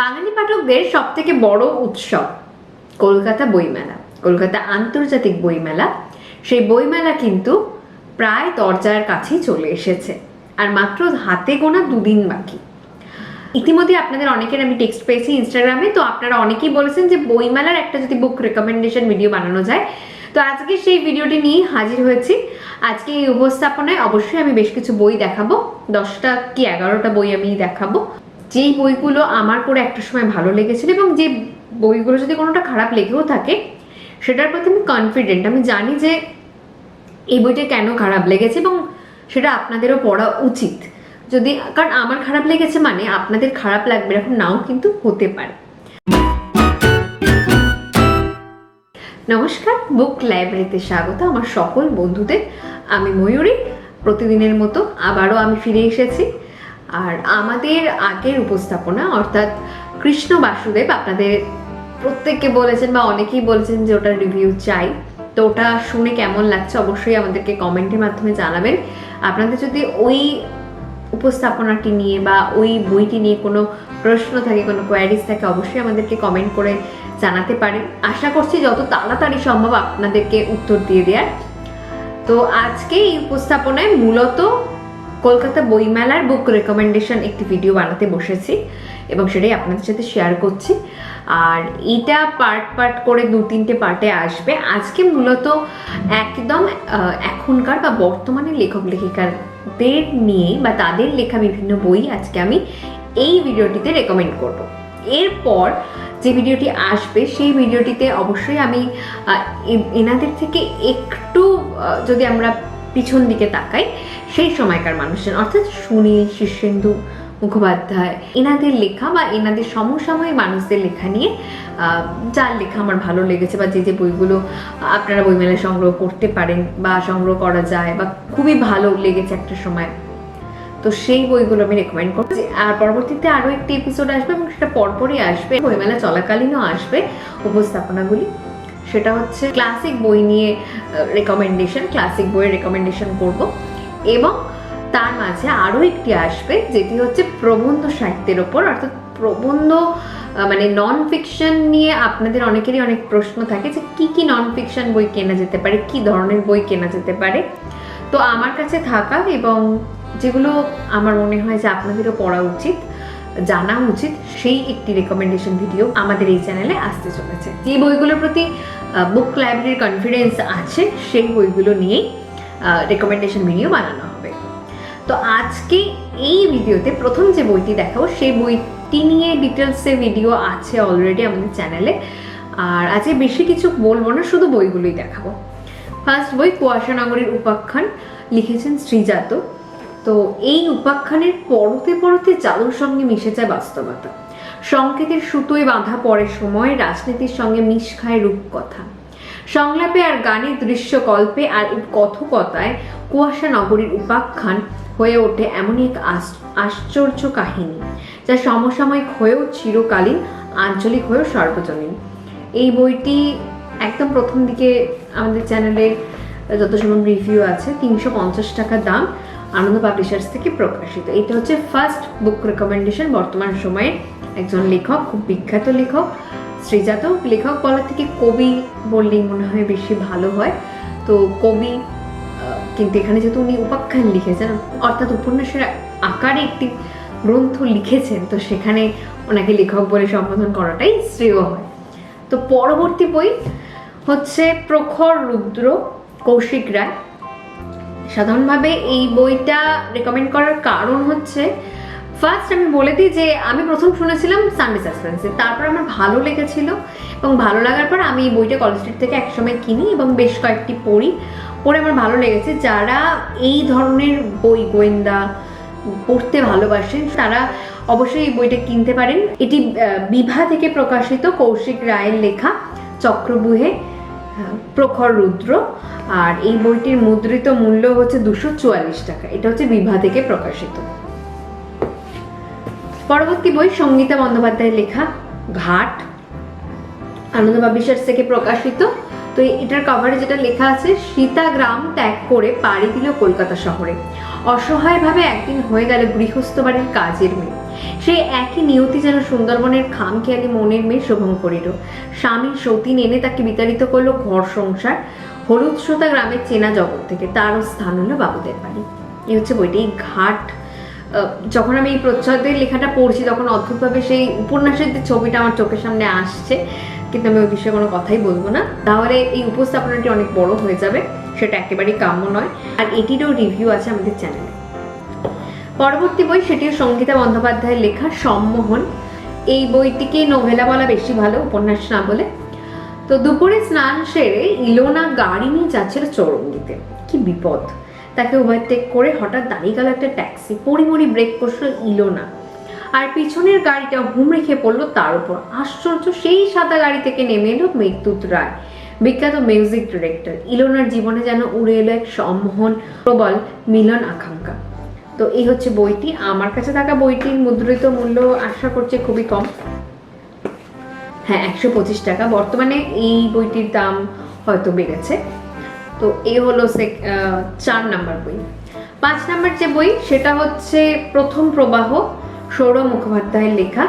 বাঙালি পাঠকদের সব থেকে বড় উৎসব কলকাতা বইমেলা, কলকাতা আন্তর্জাতিক বইমেলা। সেই বইমেলা কিন্তু প্রায় দরজার কাছেই চলে এসেছে, আর মাত্র হাতে গোনা দুদিন বাকি। ইতিমধ্যে আপনাদের অনেকের আমি টেক্সট পেয়েছি ইনস্টাগ্রামে তো আপনারা অনেকেই বলেছেন যে বইমেলার একটা যদি বুক রেকমেন্ডেশন ভিডিও বানানো যায়। তো আজকে সেই ভিডিওটি নিয়ে হাজির হয়েছি। আজকে এই উপস্থাপনায় অবশ্যই আমি বেশ কিছু বই দেখাবো। দশটা কি এগারোটা বই আমি দেখাবো। যেই বইগুলো আমার করে একটা সময় ভালো লেগেছিল এবং যে বইগুলো যদি কোনোটা খারাপ লেগেও থাকে, সেটার প্রতি আমি কনফিডেন্ট আমি জানি যে এই বইটা কেন খারাপ লেগেছে এবং সেটা আপনাদেরও পড়া উচিত। যদি, কারণ আমার খারাপ লেগেছে মানে আপনাদের খারাপ লাগবে এরকম নাও কিন্তু হতে পারে। নমস্কার, বুক লাইব্রেরিতে স্বাগত আমার সকল বন্ধুদের। আমি ময়ূরী, প্রতিদিনের মতো আবারও আমি ফিরে এসেছি। আর আমাদের আগের উপস্থাপনা, অর্থাৎ কৃষ্ণ বাসুদেব আপনাদের প্রত্যেককে বলেছেন বা অনেকেই বলেছেন যে ওটার রিভিউ চাই। তো ওটা শুনে কেমন লাগছে অবশ্যই আমাদেরকে কমেন্টের মাধ্যমে জানাবেন। আপনাদের যদি ওই উপস্থাপনাটি নিয়ে বা ওই বইটি নিয়ে কোনো প্রশ্ন থাকে, কোনো কোয়ারিজ থাকে, অবশ্যই আমাদেরকে কমেন্ট করে জানাতে পারেন। আশা করছি যত তাড়াতাড়ি সম্ভব আপনাদেরকে উত্তর দিয়ে দেওয়ার তো আজকে এই উপস্থাপনায় মূলত কলকাতা বইমেলার বুক রেকমেন্ডেশন একটি ভিডিও বানাতে বসেছি এবং সেটাই আপনাদের সাথে শেয়ার করছি। আর এটা পার্ট পার্ট করে দু তিনটে পার্টে আসবে। আজকে মূলত একদম এখনকার বা বর্তমানে লেখক লেখিকাদের নিয়ে বা তাদের লেখা বিভিন্ন বই আজকে আমি এই ভিডিওটিতে রেকমেন্ড করব। এরপর যে ভিডিওটি আসবে, সেই ভিডিওটিতে অবশ্যই আমি এনাদের থেকে একটু যদি আমরা পিছন দিকে তাকাই সেই সময়কার মানুষজন, অর্থাৎ সুনীল, শীর্ষেন্দু মুখোপাধ্যায়, এনাদের লেখা বা এনাদের সমসাময়িক মানুষদের লেখা নিয়ে যার লেখা আমার ভালো লেগেছে বা যে যে বইগুলো আপনারা বইমেলায় সংগ্রহ করতে পারেন বা সংগ্রহ করা যায় বা খুবই ভালো লেগেছে একটা সময়। তো সেই বইগুলো আমি রেকমেন্ড করছি আর পরবর্তীতে আরও একটি এপিসোড আসবে এবং সেটা পরপরই আসবে। বইমেলা চলাকালীনও আসবে উপস্থাপনাগুলি। সেটা হচ্ছে ক্লাসিক বই নিয়ে রেকমেন্ডেশন ক্লাসিক বইয়ের রেকমেন্ডেশন করব। এবং তার মাঝে আরও একটি আসবে, যেটি হচ্ছে প্রবন্ধ সাহিত্যের ওপর। অর্থাৎ প্রবন্ধ মানে নন ফিকশন নিয়ে আপনাদের অনেকেরই অনেক প্রশ্ন থাকে যে কি কি নন ফিকশন বই কেনা যেতে পারে, কি ধরনের বই কেনা যেতে পারে। তো আমার কাছে থাকা এবং যেগুলো আমার মনে হয় যে আপনাদেরও পড়া উচিত, জানা উচিত, সেই একটি রেকমেন্ডেশন ভিডিও আমাদের এই চ্যানেলে আসতে চলেছে। যে বইগুলোর প্রতি বুক লাইব্রেরির কনফিডেন্স আছে, সেই বইগুলো নিয়েই রেকমেন্ডেশন ভিডিও বানানো হবে। তো আজকে এই ভিডিওতে প্রথম যে বইটি দেখাবো, সেই বইটি নিয়ে ডিটেলসে ভিডিও আছে অলরেডি আমাদের চ্যানেলে আর আজকে বেশি কিছু বলব না, শুধু বইগুলোই দেখাবো। ফার্স্ট বই কুয়াশা নগরীর উপাখ্যান, লিখেছেন শ্রীজাত। তো এই উপাখ্যানের পরতে পরতে জাদুর সঙ্গে মিশে যায় বাস্তবতা। সংকেতের সুতোয় বাঁধা পড়ে সময় রাজনীতির সঙ্গে মিশ খায় রূপকথা। সংলাপে আর গানের দৃশ্যকল্পে আর কথকতায় কুয়াশা নগরীর উপাখ্যান হয়ে ওঠে এমনই এক আশ্চর্য কাহিনী, যা সমসাময়িক হয়েও চিরকালীন আঞ্চলিক হয়েও সর্বজনীন। এই বইটি একদম প্রথম দিকে আমাদের চ্যানেলে যত সময় রিভিউ আছে, তিনশো পঞ্চাশ টাকা দাম আনন্দ পাবলিশার্স থেকে প্রকাশিত। এটা হচ্ছে ফার্স্ট বুক রেকমেন্ডেশন বর্তমান সময়ে একজন লেখক, খুব বিখ্যাত লেখক শ্রীজাত লেখক বলার থেকে কবি বললেই মনে হয় বেশি ভালো হয়। তো কবি কিন্তু এখানে যেহেতু উনি উপাখ্যান লিখেছেন, অর্থাৎ উপন্যাসের আকারে একটি গ্রন্থ লিখেছেন, তো সেখানে ওনাকে লেখক বলে সম্বোধন করাটাই শ্রেয় হয়। তো পরবর্তী বই হচ্ছে প্রখর রুদ্র, কৌশিক রায়। সাধারণভাবে এই বইটা রেকমেন্ড করার কারণ হচ্ছে ফার্স্ট আমি বলে দিই যে আমি প্রথম শুনেছিলাম সানডে সাসপেন্সে তারপর আমার ভালো লেগেছিল এবং ভালো লাগার পর আমি এই বইটা কলেজ স্ট্রিট থেকে একসময় কিনি এবং বেশ কয়েকটি পড়ি। পড়ে আমার ভালো লেগেছে। যারা এই ধরনের বই গোয়েন্দা পড়তে ভালোবাসেন, তারা অবশ্যই এই বইটা কিনতে পারেন। এটি বিভা থেকে প্রকাশিত কৌশিক রায়ের লেখা চক্রবুহে প্রখর রুদ্র। আর এই বইটির মুদ্রিত মূল্য হচ্ছে দুশো চুয়াল্লিশ টাকা। এটা হচ্ছে বিভা থেকে প্রকাশিত। পরবর্তী বই সঙ্গীতা বন্দ্যোপাধ্যায়ের লেখা ঘাট। আনন্দ পাবলিশার্স থেকে প্রকাশিত। তো এটার কভারে যেটা লেখা আছে, সীতা গ্রাম ত্যাগ করে পাড়ি দিল কলকাতা শহরে। অসহায়ভাবে একদিন হয়ে গেল গৃহস্থ বাড়ির কাজের মেয়ে। সেই একই নিয়তি যেন সুন্দরবনের খামখেয়ালি মনের মেয়ে শোভন করিল। স্বামী সতীন এনে তাকে বিতাড়িত করল ঘর সংসার। হলুদ শ্রোতা গ্রামের চেনা জগৎ থেকে তারও স্থান হলো বাবুদের বাড়ি। এই হচ্ছে বইটি ঘাট যখন আমি এই প্রচ্ছদের লেখাটা পড়ছি, তখন অদ্ভুতভাবে সেই উপন্যাসের যে ছবিটা আমার চোখের সামনে আসছে, কিন্তু আমি ওই বিষয়ে কোনো কথাই বলব না। তাহলে এই উপস্থাপনাটি অনেক বড় হয়ে যাবে, সেটা একেবারেই কাম্য নয়। আর এটিরও রিভিউ আছে আমাদের চ্যানেলে পরবর্তী বই সেটিও সঙ্গীতা বন্দ্যোপাধ্যায়ের লেখা সম্মোহন। এই বইটিকে নোভেলা বলা বেশি ভালো, উপন্যাস না বলে। তো দুপুরে স্নান সেরে ইলোনা গাড়ি নিয়ে যাচ্ছিল চৌরঙ্গিতে। কি বিপদ। তাকে ওভারটেক করে হঠাৎ দাঁড়িয়ে গেল একটা ট্যাক্সি পরিমরি ব্রেক করছিল ইলোনা আর পিছনের গাড়িটা হুমড়ে খেয়ে পড়ল তার উপর। আশ্চর্য, সেই সাদা গাড়ি থেকে নেমে এলো মেঘদূত রায়। বিখ্যাত মিউজিক ডিরেক্টর ইলোনার জীবনে যেন উড়ে এলো এক সম্মোহন, প্রবল মিলন আকাঙ্ক্ষা। তো এই হচ্ছে বইটি। আমার কাছে থাকা বইটির মুদ্রিত মূল্য আশা করছে খুবই কম। হ্যাঁ একশো পঁচিশ টাকা। বর্তমানে এই বইটির দাম হয়তো বেড়েছে। তো এ হলো চার নাম্বার বই। পাঁচ নাম্বার যে বই, সেটা হচ্ছে প্রথম প্রবাহ, সৌরভ মুখোপাধ্যায়ের লেখা।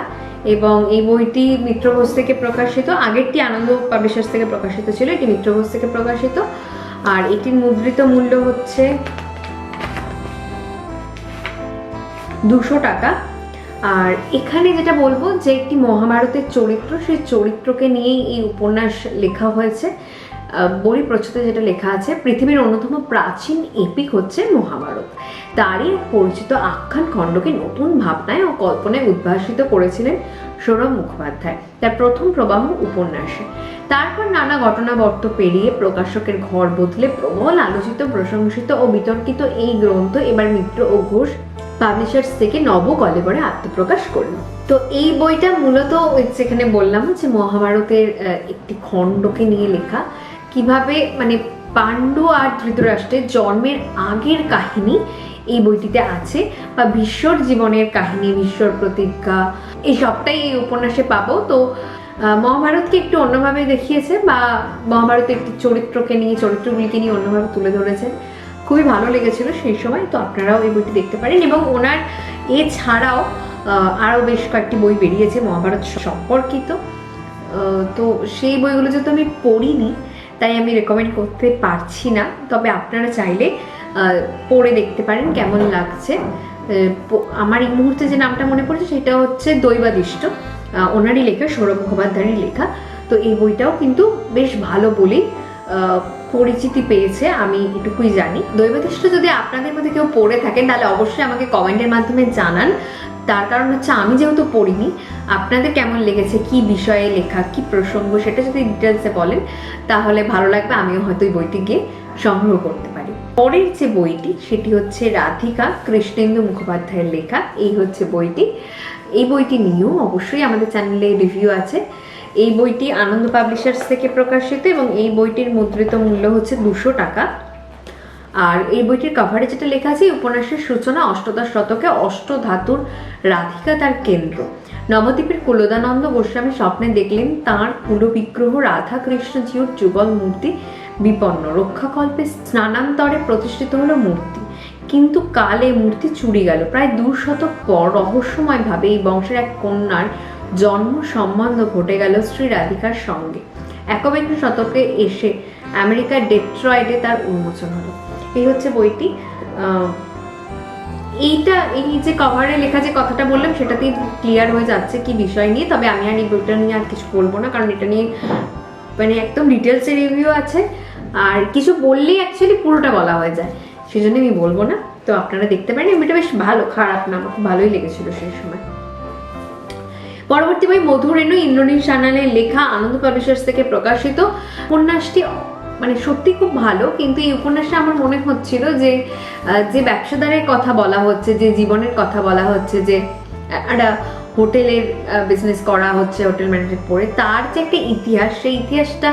এবং এই বইটি মিত্রঘোষ থেকে প্রকাশিত, আগেরটি আনন্দ পাবলিশার্স থেকে প্রকাশিত ছিল, এটি মিত্রঘোষ থেকে প্রকাশিত। আর এটির মুদ্রিত মূল্য হচ্ছে দুশো টাকা। আর এখানে যেটা বলব, যে একটি মহাভারতের চরিত্র, সেই চরিত্রকে নিয়েই এই উপন্যাস লেখা হয়েছে। বই প্রচ্ছদে যেটা লেখা আছে, পৃথিবীর অন্যতম প্রাচীন এপিক হচ্ছে মহাভারত। তারই এক পরিচিত আখ্যান খণ্ডকে নতুন ভাবনায় ও কল্পনায় উদ্ভাসিত করেছিলেন সৌরভ মুখোপাধ্যায়, তার প্রথম প্রবাহ উপন্যাসে। তারপর নানা ঘটনাবর্ত পেরিয়ে প্রকাশকের ঘর বদলে প্রবল আলোচিত, প্রশংসিত ও বিতর্কিত এই গ্রন্থ এবার মিত্র ও ঘোষ পাবলিশার্স থেকে নব কলেবরে আত্মপ্রকাশ করল। তো এই বইটা মূলত যেখানে বললাম যে মহাভারতের একটি খণ্ডকে নিয়ে লেখা। কীভাবে মানে পাণ্ডু আর ধৃতরাষ্ট্রের জন্মের আগের কাহিনী এই বইটিতে আছে, বা বিশ্বর জীবনের কাহিনী বিশ্বর প্রতিজ্ঞা, এই সবটাই এই উপন্যাসে পাবো। তো মহাভারতকে একটু অন্যভাবে দেখিয়েছে, বা মহাভারতের একটি চরিত্রকে নিয়ে, চরিত্রগুলিকে নিয়ে অন্যভাবে তুলে ধরেছেন। খুবই ভালো লেগেছিল সেই সময়, তো আপনারাও এই বইটি দেখতে পারেন। এবং ওনার এছাড়াও আরও বেশ কয়েকটি বই বেরিয়েছে মহাভারত সম্পর্কিত। তো সেই বইগুলো যেহেতু আমি পড়িনি তাই আমি রেকমেন্ড করতে পারছি না। তবে আপনারা চাইলে পড়ে দেখতে পারেন কেমন লাগছে। আমার এই মুহূর্তে যে নামটা মনে পড়ছে সেটা হচ্ছে দৈবাদিষ্ট। ওনারই লেখা, সৌরভ মুখোপাধ্যায়েরই লেখা। তো এই বইটাও কিন্তু বেশ ভালো বলেই পরিচিতি পেয়েছে, আমি এটুকুই জানি। দৈবাদিষ্ট যদি আপনাদের মধ্যে কেউ পড়ে থাকেন, তাহলে অবশ্যই আমাকে কমেন্টের মাধ্যমে জানান। তার কারণ হচ্ছে আমি যেহেতু পড়িনি, আপনাদের কেমন লেগেছে? কি বিষয়ে লেখা? কি প্রসঙ্গ? সেটা যদি ডিটেলসে বলেন, তাহলে ভালো লাগবে। আমিও হয়তো বইটি গিয়ে সংগ্রহ করতে পারি। পরের যে বইটি, সেটি হচ্ছে রাধিকা কৃষ্ণেন্দু মুখোপাধ্যায়ের লেখা। এই হচ্ছে বইটি। এই বইটি নিয়েও অবশ্যই আমাদের চ্যানেলে রিভিউ আছে। এই বইটি আনন্দ পাবলিশার্স থেকে প্রকাশিত এবং এই বইটির মুদ্রিত মূল্য হচ্ছে দুশো টাকা। আর এই বইটির কভারে যেটা লেখা আছে উপন্যাসের সূচনা অষ্টদশ শতকে অষ্টধাতুর রাধিকা তার কেন্দ্র। নবদ্বীপের কুলদানন্দ গোস্বামী স্বপ্নে দেখলেন তাঁর কুলবিগ্রহ রাধা কৃষ্ণ জিউর যুগল মূর্তি বিপন্ন। রক্ষাকল্পে স্নানান্তরে প্রতিষ্ঠিত হলো মূর্তি। কিন্তু কাল এই মূর্তি চুরি গেল। প্রায় দু শতক পর রহস্যময়ভাবে এই বংশের এক কন্যার জন্ম সম্বন্ধ ঘটে গেল শ্রী রাধিকার সঙ্গে। একবিংশ শতকে এসে আমেরিকার ডেট্রয়েডে তার উন্মোচন হলো। এই হচ্ছে বইটি। এইটা, এই যে কভারে লেখা যে কথাটা বললাম, সেটাতেই ক্লিয়ার হয়ে যাচ্ছে কি বিষয় নিয়ে। তবে আমি আর এই বইটা নিয়ে আর কিছু বলব না, কারণ এটা নিয়ে মানে একদম ডিটেলসে রিভিউ আছে। আর কিছু বললেই অ্যাকচুয়ালি পুরোটা বলা হয়ে যায়। সেই জন্য আমি বলব না। তো আপনারা দেখতে পারেন বইটা বেশ ভালো, খারাপ না আমার খুব ভালোই লেগেছিল সেই সময়। পরবর্তী বই মধুরেণু ইন্দ্রনীল সানালের লেখা আনন্দ পাবলিশার্স থেকে প্রকাশিত। উপন্যাসটি মানে সত্যি খুব ভালো, কিন্তু এই উপন্যাসে আমার মনে হচ্ছিল যে যে ব্যবসাদারের কথা বলা হচ্ছে, যে জীবনের কথা বলা হচ্ছে, যে একটা হোটেলের বিজনেস করা হচ্ছে, হোটেল ম্যানেজমেন্ট পড়ে তার যে একটা ইতিহাস, সেই ইতিহাসটা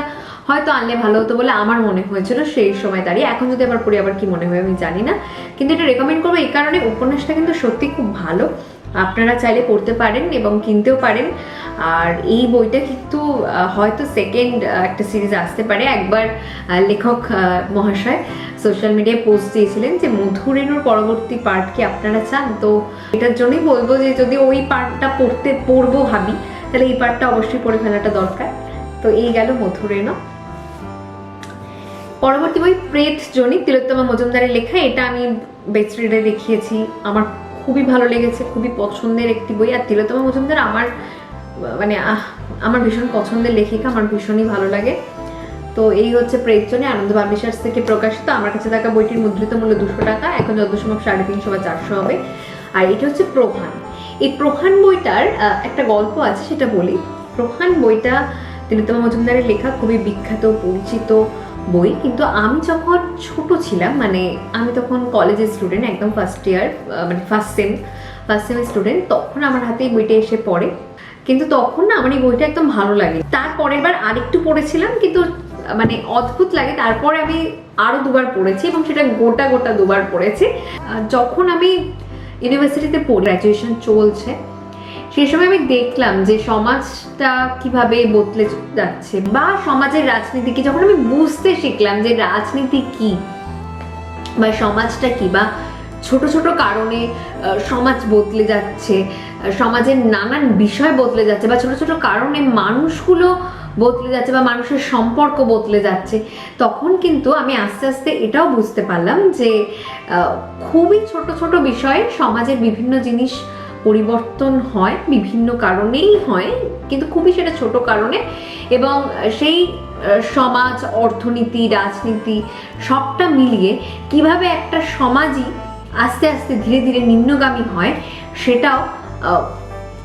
হয়তো আনলে ভালো হতো বলে আমার মনে হয়েছিল সেই সময় দাঁড়িয়ে। এখন যদি আবার পড়ি, আবার কি মনে হয় আমি জানি না। কিন্তু এটা রেকমেন্ড করব এই কারণে উপন্যাসটা কিন্তু সত্যি খুব ভালো। আপনারা চাইলে পড়তে পারেন এবং কিনতেও পারেন। আর এই বইটা কিন্তু হয়তো সেকেন্ড একটা সিরিজ আসতে পারে। একবার লেখক মহাশয় সোশ্যাল মিডিয়ায় পোস্ট দিয়েছিলেন যে মধুরেণুর পরবর্তী পার্ট কি আপনারা চান? তো এটার জন্যই বলব যে যদি ওই পার্টটা পড়তে, পড়ব ভাবি, তাহলে এই পার্টটা অবশ্যই পড়ে ফেলাটা দরকার। তো এই গেল মধুরেণু পরবর্তী বই প্রেত জনিক তিলোত্তমা মজুমদারের লেখা। এটা আমি বেস্ট রিডে দেখিয়েছি। আমার খুবই ভালো লেগেছে, খুবই পছন্দের একটি বই। আর তিলোত্তমা মজুমদার আমার মানে আমার ভীষণ পছন্দের লেখিকা, আমার ভীষণই ভালো লাগে। তো এই হচ্ছে প্রেতজনে আনন্দ পাবলিশার্স থেকে প্রকাশিত। আমার কাছে থাকা বইটির মুদ্রিত মূল্য দুশো টাকা। এখন যত সময় সাড়ে তিনশো বা চারশো হবে। আর এটা হচ্ছে প্রধান এই প্রধান বইটার একটা গল্প আছে, সেটা বলি। প্রধান বইটা তিলোত্তমা মজুমদারের লেখা, খুবই বিখ্যাত, পরিচিত। বই, কিন্তু আমি যখন ছোট ছিলাম মানে আমি তখন কলেজের স্টুডেন্ট একদম ফার্স্ট ইয়ার মানে ফার্স্ট সেম ফার্স্ট সেমের স্টুডেন্ট তখন আমার হাতে এই বইটা এসে পড়ে। কিন্তু তখন না, আমার এই বইটা একদম ভালো লাগে তারপরের বার আরেকটু পড়েছিলাম, কিন্তু মানে অদ্ভুত লাগে। তারপরে আমি আরও দুবার পড়েছি এবং সেটা গোটা গোটা দুবার পড়েছি। যখন আমি ইউনিভার্সিটিতে গ্র্যাজুয়েশন চলছে সেই সময় আমি দেখলাম যে সমাজটা কীভাবে বদলে যাচ্ছে বা সমাজের রাজনীতি কি, যখন আমি বুঝতে শিখলাম যে রাজনীতি কি বা সমাজটা কি বা ছোট ছোট কারণে সমাজ বদলে যাচ্ছে সমাজের নানান বিষয় বদলে যাচ্ছে বা ছোট ছোট কারণে মানুষগুলো বদলে যাচ্ছে বা মানুষের সম্পর্ক বদলে যাচ্ছে, তখন কিন্তু আমি আস্তে আস্তে এটাও বুঝতে পারলাম যে খুবই ছোট ছোট বিষয়ে সমাজের বিভিন্ন জিনিস পরিবর্তন হয়, বিভিন্ন কারণেই হয়, কিন্তু খুবই সেটা ছোট কারণে এবং সেই সমাজ, অর্থনীতি, রাজনীতি সবটা মিলিয়ে কীভাবে একটা সমাজই আস্তে আস্তে ধীরে ধীরে নিম্নগামী হয় সেটাও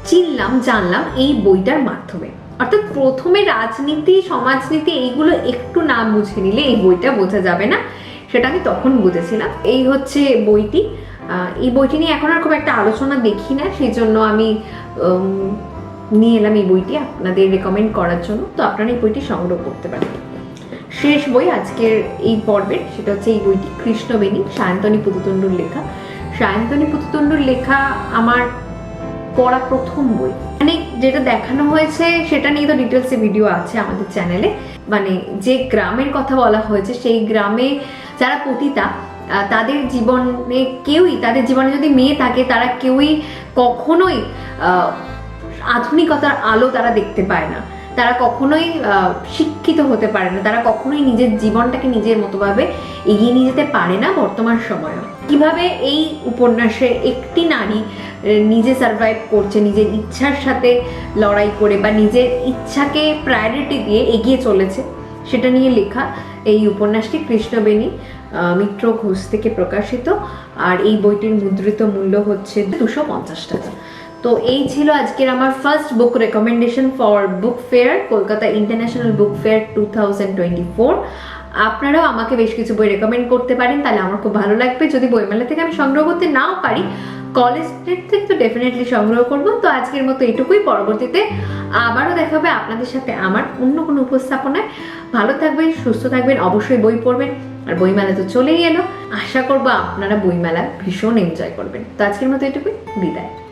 চিনলাম, জানলাম এই বইটার মাধ্যমে। অর্থাৎ প্রথমে রাজনীতি, সমাজনীতি এইগুলো একটু না বুঝে নিলে এই বইটা বোঝা যাবে না, সেটা আমি তখন বুঝেছিলাম। এই হচ্ছে বইটি। এই বইটি নিয়ে এখন আর খুব একটা আলোচনা দেখি না সেই জন্য আমি নিয়ে এলাম এই বইটি আপনাদের রেকমেন্ড করার জন্য। তো আপনারা এই বইটি সংগ্রহ করতে পারেন। শেষ বই আজকের এই পর্বের, সেটা হচ্ছে এই বইটি, কৃষ্ণবেণী, সায়ন্তনী পুতুতণ্ডুর লেখা। সায়ন্তনী পুতুতণ্ডুর লেখা আমার পড়া প্রথম বই। মানে যেটা দেখানো হয়েছে, সেটা নিয়ে তো ডিটেলসে ভিডিও আছে আমাদের চ্যানেলে মানে যে গ্রামের কথা বলা হয়েছে, সেই গ্রামে যারা পতিতা তাদের জীবনে কেউই, তাদের জীবনে যদি মেয়ে থাকে, তারা কেউই কখনোই আধুনিকতার আলো তারা দেখতে পায় না। তারা কখনোই শিক্ষিত হতে পারে না। তারা কখনোই নিজের জীবনটাকে নিজের মতোভাবে এগিয়ে নিয়ে যেতে পারে না বর্তমান সময়ে। কীভাবে এই উপন্যাসে একটি নারী নিজে সার্ভাইভ করছে, নিজের ইচ্ছার সাথে লড়াই করে বা নিজের ইচ্ছাকে প্রায়োরিটি দিয়ে এগিয়ে চলেছে, সেটা নিয়ে লেখা এই উপন্যাসটি কৃষ্ণবেণী। মিত্র ঘোষ থেকে প্রকাশিত, আর এই বইটির মুদ্রিত মূল্য হচ্ছে দুশো পঞ্চাশ টাকা। তো এই ছিল আজকের আমার first book recommendation for book fair Kolkata international book fair two thousand twenty four আপনারাও আমাকে বেশ কিছু বই রেকমেন্ড করতে পারেন, তাহলে আমার খুব ভালো লাগবে। যদি বইমেলা থেকে আমি সংগ্রহ করতে নাও পারি কলেজ স্ট্রিট থেকে তো ডেফিনেটলি সংগ্রহ করব। তো আজকের মতো এটুকুই, পরবর্তীতে আবারও দেখা হবে আপনাদের সাথে আমার অন্য কোনো উপস্থাপনায়। ভালো থাকবেন, সুস্থ থাকবেন, অবশ্যই বই পড়বেন। আর বইমেলা তো চলেই এলো। আশা করব আপনারা বইমেলা ভীষণ এনজয় করবেন। তো আজকের মতো এটুকুই। বিদায়।